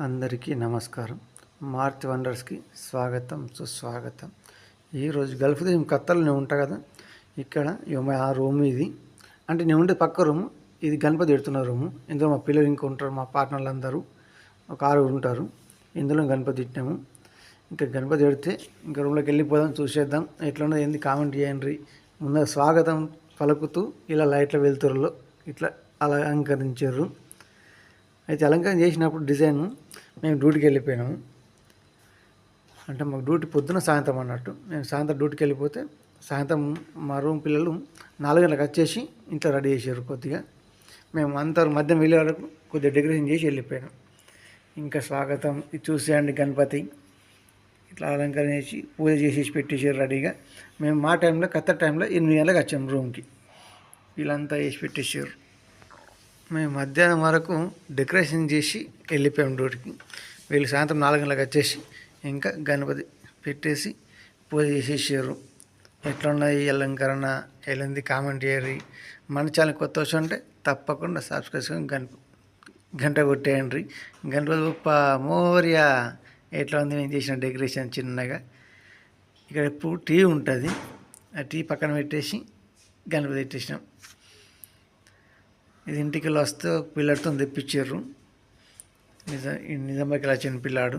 అందరికీ నమస్కారం. మార్చ్ వండర్స్కి స్వాగతం సుస్వాగతం. ఈరోజు గల్ఫ్ దేశం కత్తలు నేను ఉంటా కదా? ఇక్కడ ఆ రూమ్ ఇది. అంటే నేను ఉండే పక్క రూము ఇది గణపతి పెడుతున్న రూము. ఇందులో మా పిల్లలు ఇంకా ఉంటారు మా పార్ట్నర్లు అందరూ. ఒక ఆరుగురు ఉంటారు. ఇందులో గణపతి పెట్టినాము. ఇంకా గణపతి పెడితే ఇంకా రూమ్లోకి వెళ్ళిపోదాం చూసేద్దాం. ఎట్లా ఉన్నది ఏంది కామెంట్ చేయండి. ముందుగా స్వాగతం పలుకుతూ ఇలా లైట్ల వెళ్తురులో ఇట్లా అలంకరించారు. అయితే అలంకరణ చేసినప్పుడు డిజైన్ మేము డ్యూటీకి వెళ్ళిపోయినాము అంటే మాకు డ్యూటీ పొద్దున సాయంత్రం అన్నట్టు. మేము సాయంత్రం డ్యూటీకి వెళ్ళిపోతే సాయంత్రం మా రూమ్ పిల్లలు నాలుగు గంటలకు వచ్చేసి ఇంట్లో రెడీ చేశారు కొద్దిగా. మేము అంత మధ్యం వెళ్ళే వరకు కొద్దిగా డెకరేషన్ చేసి వెళ్ళిపోయాము ఇంకా స్వాగతం ఇది చూసేయండి గణపతి. ఇట్లా అలంకరణ చేసి పూజ చేసేసి పెట్టేసారు రెడీగా. మేము మా టైంలో కొత్త టైంలో ఎనిమిది గంటలకు వచ్చాము రూమ్కి. వీళ్ళంతా వేసి పెట్టేసారు మేము మధ్యాహ్నం వరకు డెకరేషన్ చేసి వెళ్ళిపోయాం డ్యూటీకి. వీళ్ళు సాయంత్రం నాలుగు గంటలకు వచ్చేసి ఇంకా గణపతి పెట్టేసి పూజ చేసేసారు. ఎట్లున్నది అలంకరణ ఎలాంది కామెంట్ చేయరు మన ఛానల్ కొత్త వచ్చి ఉంటే తప్పకుండా సబ్స్క్రైబ్ చేసుకొని గంట కొట్టేయండి. గణపతి గొప్ప మోరియా ఎట్లా ఉంది నేను చేసిన డెకరేషన్ చిన్నగా. ఇక్కడ ఎప్పుడు టీ ఉంటుంది. ఆ టీ పక్కన పెట్టేసి గణపతి పెట్టేసినాం. ఇది ఇంటికి వస్తే పిల్లలతో తెప్పించారు. నిజం నిజామాబాద్కి చిన్న పిల్లాడు.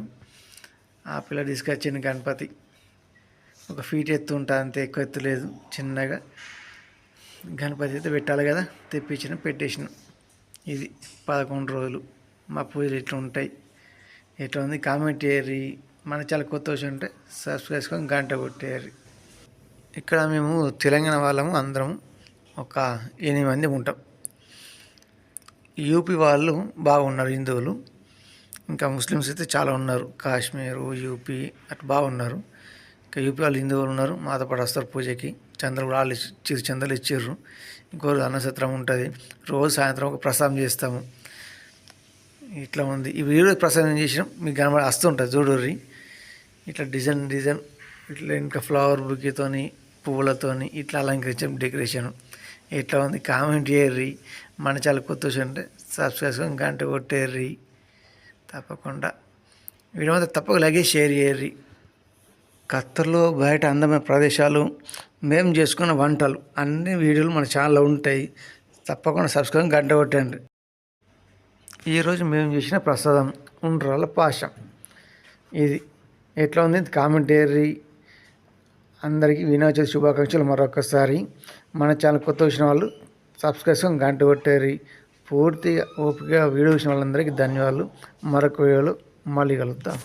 ఆ పిల్ల తీసుకొచ్చింది గణపతి. ఒక ఫీట్ ఎత్తు ఉంటా అంతే ఎక్కువ ఎత్తు లేదు చిన్నగా. గణపతి అయితే పెట్టాలి కదా తెప్పించిన పెట్టేసిన. ఇది పదకొండు రోజులు. మా పూజలు ఇట్లా ఉంటాయి. ఎట్లా ఉంది? కామెంట్ చేయరు మన చాలా కొత్త వచ్చి ఉంటే సబ్స్క్రైబ్ చేసుకొని గంట కొట్టేయరు ఇక్కడ మేము తెలంగాణ వాళ్ళము అందరం ఒక ఎనిమిది మంది ఉంటాం. యూపీ వాళ్ళు బాగున్నారు హిందువులు. ఇంకా ముస్లిమ్స్ అయితే చాలా ఉన్నారు. కాశ్మీరు యూపీ అటు బాగున్నారు ఇంకా యూపీ వాళ్ళు హిందువులు ఉన్నారు. మాతపడ వస్తారు పూజకి. చంద్రులు కూడా వాళ్ళు చిరు చంద్రలు ఇచ్చారు ఇంకో అన్నసత్రం ఉంటుంది. రోజు సాయంత్రం ఒక ప్రసాదం చేస్తాము. ఇట్లా ఉంది. ఈ వీడియో ప్రసాదం చేసినాం. మీకు కనబడి వస్తుంటుంది చూడర్రి. ఇట్లా డిజైన్ డిజైన్ ఇట్లా ఇంకా ఫ్లవర్ బుక్కితోని పువ్వులతోని ఇట్లా అలంకరించాం డెకరేషన్. ఇట్లా ఉంది? కామెంట్ చేయర్రి మన చాలా కొత్త అంటే సబ్స్క్రైబ్ చేసుకొని గంట కొట్టేర్రి. తప్పకుండా. వీడియో తప్పక లగే షేర్ చేయర్రి ఖత్తర్లో బయట అందమైన ప్రదేశాలు మేము చేసుకున్న వంటలు అన్ని వీడియోలు మన ఛానల్లో ఉంటాయి. తప్పకుండా సబ్స్క్రైబ్ గంట కొట్టండి. ఈరోజు మేము చేసిన ప్రసాదం ఉండ్రాల పాశం. ఇది ఎట్లా ఉంది? కామెంట్ చేయర్రి అందరికీ వినాయక శుభాకాంక్షలు మరొకసారి మన ఛానల్ కొత్త వచ్చిన వాళ్ళు సబ్స్క్రిప్షన్ గంట కొట్టారు. పూర్తిగా ఓపిక వీడియో చూసిన వాళ్ళందరికీ ధన్యవాదాలు. మరొక వీడియోలో మళ్ళీ కలుద్దాం.